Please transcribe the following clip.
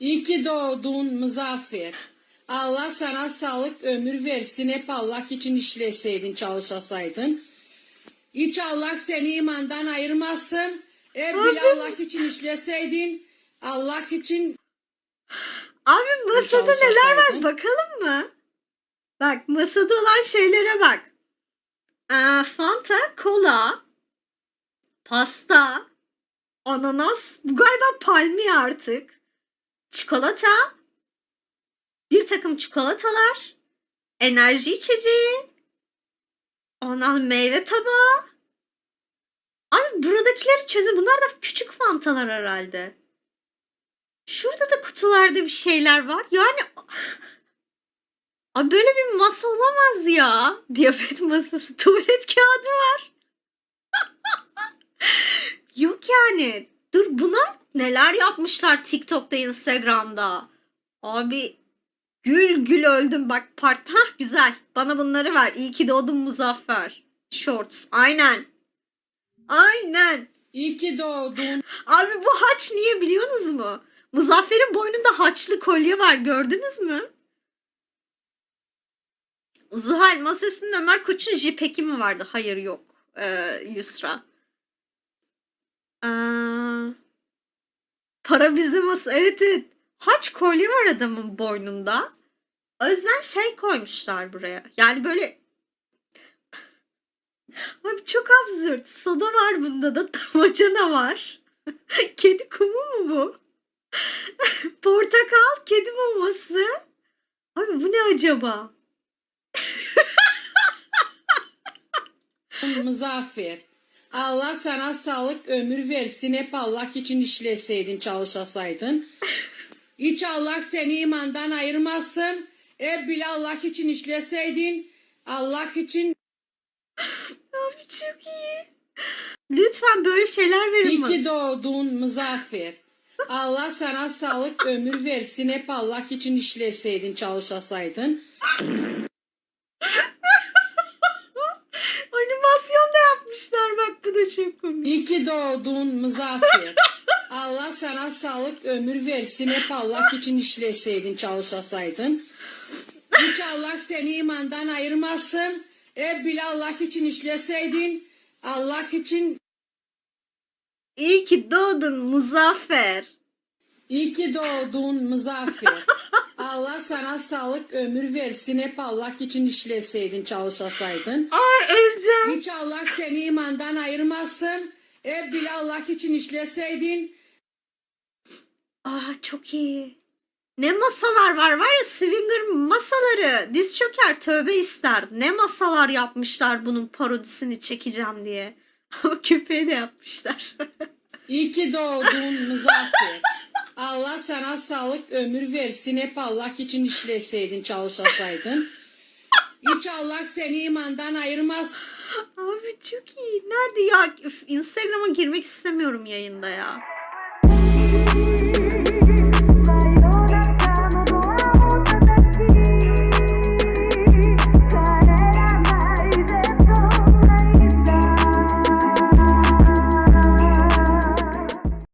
İyi ki doğdun Muzaffer. Allah sana sağlık ömür versin. Hep Allah için işleseydin, çalışasaydın. Hiç Allah seni imandan ayırmasın. Hep bile Allah için işleseydin. Allah için Abi masada neler var bakalım mı? Bak masada olan şeylere bak. Aa, Fanta, kola, pasta, ananas, bu galiba palmiye artık. Çikolata, bir takım çikolatalar, enerji içeceği, ondan meyve tabağı. Abi buradakileri çözün. Bunlar da küçük fantalar herhalde. Şurada da kutularda bir şeyler var. Yani Abi böyle bir masa olamaz ya. Diyabet masası, tuvalet kağıdı var. Yok yani. Dur buna neler yapmışlar TikTok'ta, Instagram'da. Abi gül gül öldüm bak part. Hah güzel. Bana bunları ver. İyi ki doğdun Muzaffer. Shorts. Aynen. Aynen. iyi ki doğdun Abi bu haç niye biliyorsunuz mu? Muzaffer'in boynunda haçlı kolye var gördünüz mü? Zuhal masa üstünde Ömer Koç'un jipeki mi vardı? Hayır yok. Ee, Yusra. Para bizde masa. Evet evet. Haç kolye var adamın boynunda. O yüzden şey koymuşlar buraya. Yani böyle Abi çok absürt. Soda var bunda da damacana var. kedi kumu mu bu? Portakal, kedi maması. Abi bu ne acaba? Muzaffer. Allah sana sağlık ömür versin. Hep Allah için işleseydin, çalışasaydın. Hiç Allah seni imandan ayırmasın. Hep bile Allah için işleseydin. Allah için Abi çok iyi. Lütfen böyle şeyler verin iyi ki doğdun Muzaffer. Allah sana sağlık ömür versin. Hep Allah için işleseydin, çalışasaydın. Animasyon da yapmışlar bak bu da çok komik. İyi ki doğdun Muzaffer. Allah sana sağlık ömür versin. Hep Allah için işleseydin, çalışasaydın. Hiç Allah seni imandan ayırmasın. Hep bile Allah için işleseydin. Allah için İyi ki doğdun Muzaffer. iyi ki doğdun Muzaffer. Allah sana sağlık ömür versin. Hep Allah için işleseydin, çalışasaydın. Ay öleceğim. Hiç Allah seni imandan ayırmasın. Hep bile Allah için işleseydin. Aa Ah, çok iyi. Ne masalar var var ya swinger masaları. Diz çöker tövbe ister. Ne masalar yapmışlar bunun parodisini çekeceğim diye. Ama köpeği de yapmışlar. İyi ki doğdun Muzaffer. Allah sana sağlık ömür versin. Hep Allah için işleseydin, çalışasaydın. Hiç Allah seni imandan ayırmaz. Abi çok iyi. Nerede ya? Üf, Instagram'a girmek istemiyorum yayında ya.